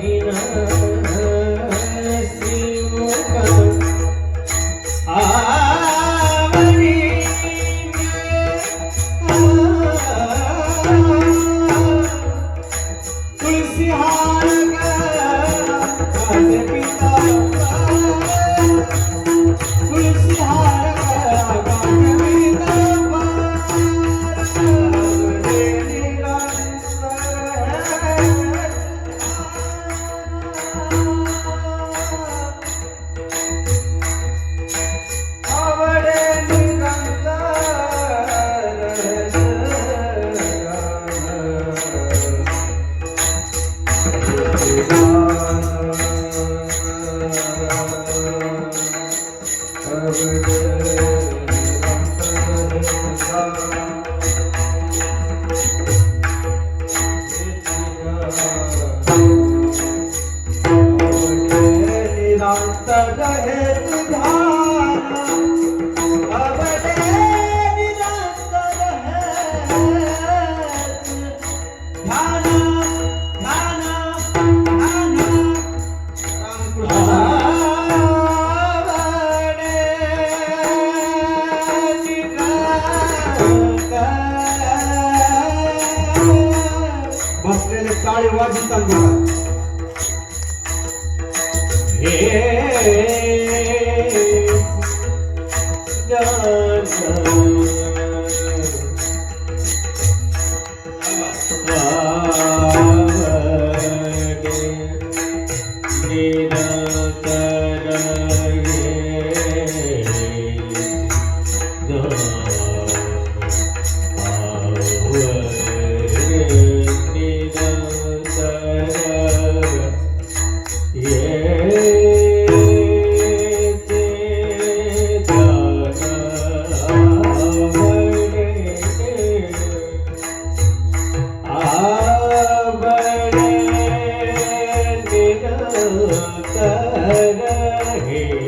लगी ना તાળી વાજી તંગ હે হে